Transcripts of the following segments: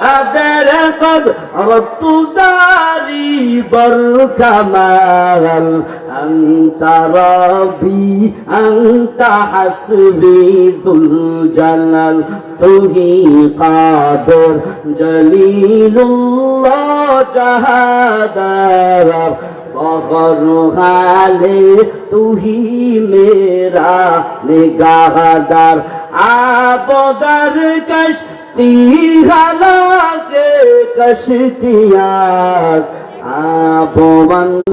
قد عرضت داري برك مال أنت ربي أنت حسبي ذو الجلال تهي قادر جليل الله جهادر بغر حالي تهي میرا نگاہدار آبودر کش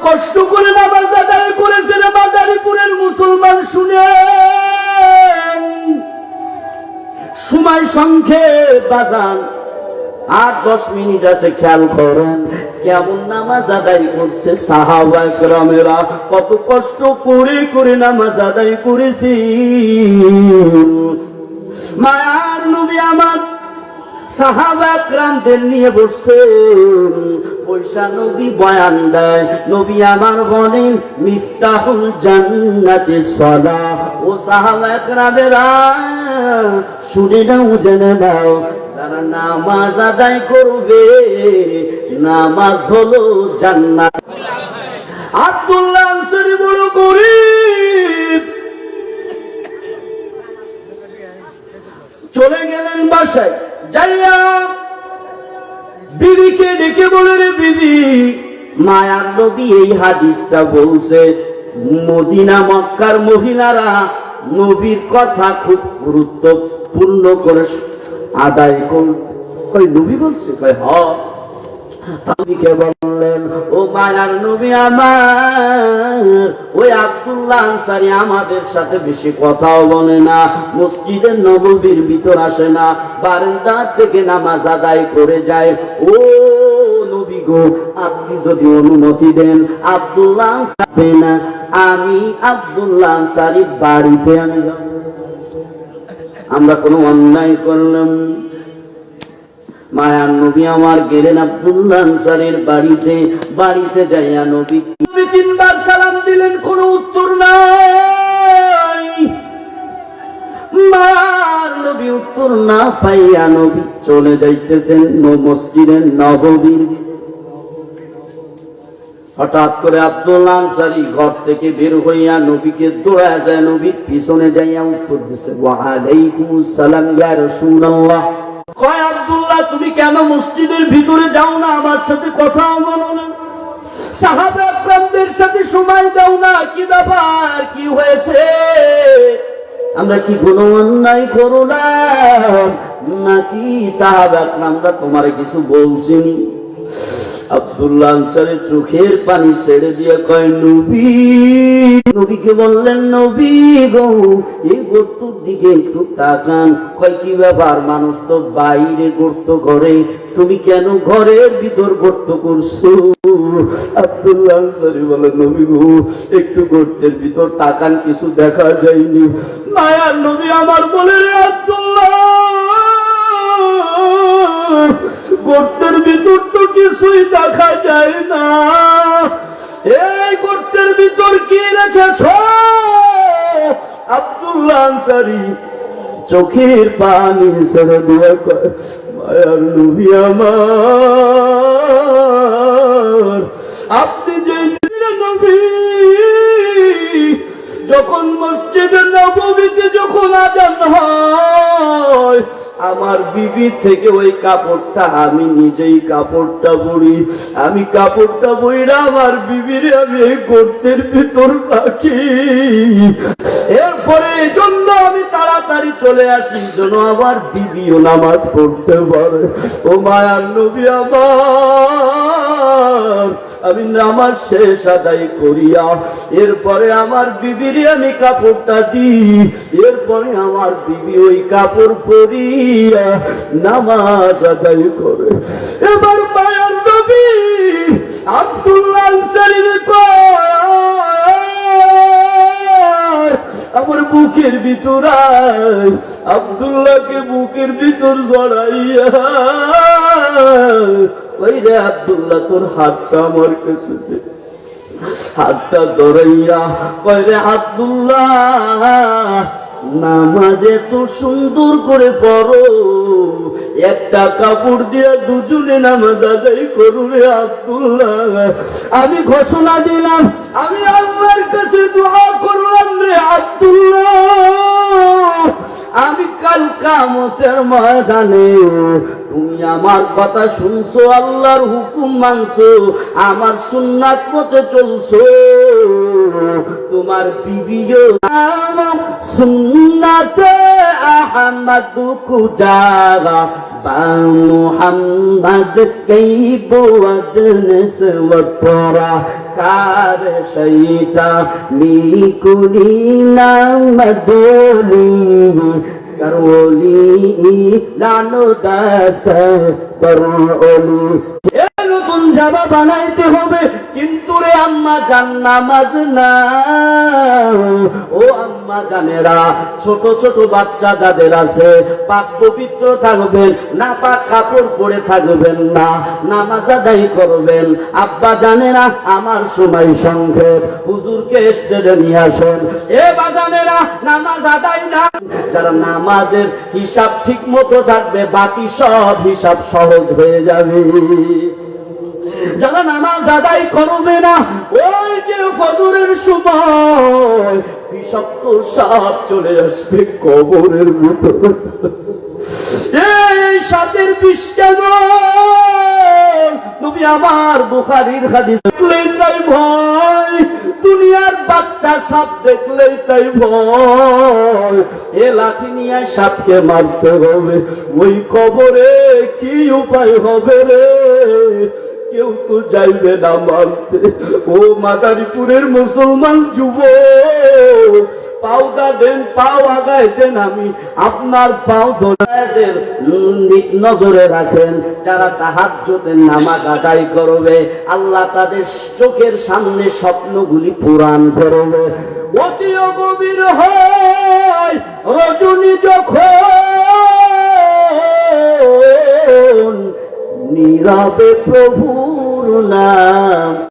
কষ্ট করে নামাজ আদায় করেছেন মাদারীপুরের মুসলমান শুনেন সময় সংক্ষেপ, বাজান। আট, দশ মিনিট আছে, খেয়াল করেন কেমন নামাজ আদায় করছে সাহাবা গ্রামেরা কত কষ্ট করে করে নামাজ আদায় করেছি আমার সাহাবা ক্রামদের নিয়ে বসছে পয়সা নবী বয়ান দেয়, নবী আমার বলেন, মিফতাহুল জান্নাতে সলা। ও সাহাবা ক্রামেরা শুনে নাও, জেনে নাও, যারা নামাজ আদায় করবে, নামাজ হলো জান্নাত। আব্দুল্লাহ আনসারী বড় গরিব। চলে গেলেন বাসায়। বিবিকে ডেকে বলে রে বিবি, মায়ার নবী এই হাদিসটা বলছে, মদিনা মক্কার মহিলারা নবীর কথা খুব গুরুত্বপূর্ণ করে আদায় করবে কই নবী বলছে? কয়, হ। নবীকে বললেন ও মায়ার নবী আমার, ওই আব্দুল্লাহ আনসারি আমাদের সাথে বেশি কথাও বলে না, মসজিদের নববীর ভিতর আসে না বারান্দা থেকে নামাজ আদায় করে যায়। ও নবী গো, আপনি যদি অনুমতি দেন, আব্দুল্লাহ আনসারি না, আমি আব্দুল্লাহ আনসারি বাড়িতে আমি যাব। আমরা কোনো অন্যায় করলাম। মায়ার নবী আমার গেলেন আব্দুল্লাহ আনসারের বাড়িতে বাড়িতে যাইয়া নবী নবী তিনবার সালাম দিলেন, কোনো উত্তর নাই। মার নবী উত্তর না পাইয়া নবী চলে যাইতেছেন মসজিদের হঠাৎ করে আব্দুল্লাহ আনসারি ঘর থেকে বের হইয়া নবীকে দৌড়া যায় নবীর পিছনে যাইয়া উত্তর দিছে ইয়া রাসূলুল্লাহ। কয় আব্দুল্লাহ তুমি কেন মসজিদের ভিতরে যাও না? আমার সাথে কথা বলো না। সাহাবা সাথে সময় দাও না। কি ব্যাপার? কি হয়েছে? আমরা কি কোনো অন্যায় করো না? নাকি তোমার কিছু বলছিনি? আব্দুল্লাহ চোখের পানি ছেড়ে দিয়ে কয়, নবী, নবীকে বললেন, নবী গো, এই গর্তর দিকে একটু তাকান। কয়, কি ব্যাপার? মানুষ তো বাইরে গর্ত করে। তুমি কেন ঘরের ভিতর গর্ত করছ? আব্দুল্লাহ বলে, নবী গো, একটু গর্তের ভিতর তাকান, কিছু দেখা যায়নি। মায়ার নবী আমার বলে না। এই ভিতর কি রেখেছ? আনসারি, চোখের পানি মায়ার আমার। আপনি যে যখন মসজিদের নবমীতে যখন আজান হয় আমার বিবি থেকে ওই কাপড়টা আমি নিজেই কাপড়টা পরি আমি কাপড়টা বইরা আমার বিবিরে আমি এই গর্তের ভিতর রাখি। এরপরে এই জন্য তাড়াতাড়ি চলে আসি, যেন আমার বিবিও নামাজ পড়তে পারে। ও মায়ার নবী আমার, আমি নামাজ শেষ আদায় করিয়া, এরপরে আমার বিবিরে আমি কাপড়টা দিই, এরপরে আমার বিবি ওই কাপড় পরিয়া নামাজ আদায় করে। এবার মায়ার নবী আব্দুল্লাহ বুকের ভিতর আবদুল্লাহকে বুকের ভিতর জড়াইয়া ওই রে আব্দুল্লাহ, তোর হাতটা আমার কাছে। হাতটা ধরাইয়া কয় রে আব্দুল্লাহ নামাজ এত সুন্দর করে পড়ো। একটা কাপড় দিয়ে দুজনে নামাজ আদায় করু রে আব্দুল্লাহ। আমি ঘোষণা দিলাম, আমি আল্লাহর কাছে দোয়া করলাম রে আব্দুল্লাহ। আমি কাল কামতের ময়দানে তুমি আমার কথা শুনছো, আল্লাহর হুকুম মানছো, আমার সুন্নাত মতে চলছো। তোমার বিবিও আমার সুন্নাতে মুহাম্মদ কই বুয়াদন সবতরা কার শৈতা নিকুনি নাম দোলি করোলি লানো দাস্ত করোলি এ নতুন জামা বানাইতে হবে, কিন্তু রে আম্মা জান নামাজ না ও আম্মা জানেরা ছোট ছোট বাচ্চা যাদের আছে, পাক পবিত্র থাকবেন, না পাক কাপড় পরে থাকবেন না, নামাজ আদায় করবেন। আব্বা জানে না আমার সময় সংক্ষেপ, হুজুরকে স্টেডে নিয়ে আসেন। এ বাজানেরা নামাজ আদায় না। যারা নামাজের হিসাব ঠিক মতো থাকবে, বাকি সব হিসাব সহজ হয়ে যাবে। যারা নামাজ আদায় করবে না, ওই যে ফজরের সময় বিষাক্ত সাপ চলে আসবে কবরের মতো এই সাপের বিষ কেন? তুমি আমার বুখারির হাদিস দেখলেই তাই ভয়। দুনিয়ার বাচ্চা সাপ দেখলেই তাই ভয়। এ লাঠি নিয়ে সাপকে মারতে হবে। ওই কবরে কি উপায় হবে রে? কেউ তো যাইবে না মানতে ও মাদারীপুরের মুসলমান যুব পাওদা দেন, পাও আগায় দেন আমি। আপনার পাও নজরে রাখেন, যারা নামাজ আদায় করবে। আল্লাহ তাদের চোখের সামনে স্বপ্নগুলি পুরাণ করবে। অতি গভীর হয় রজনী যখন নীরবে প্রভুর নাম।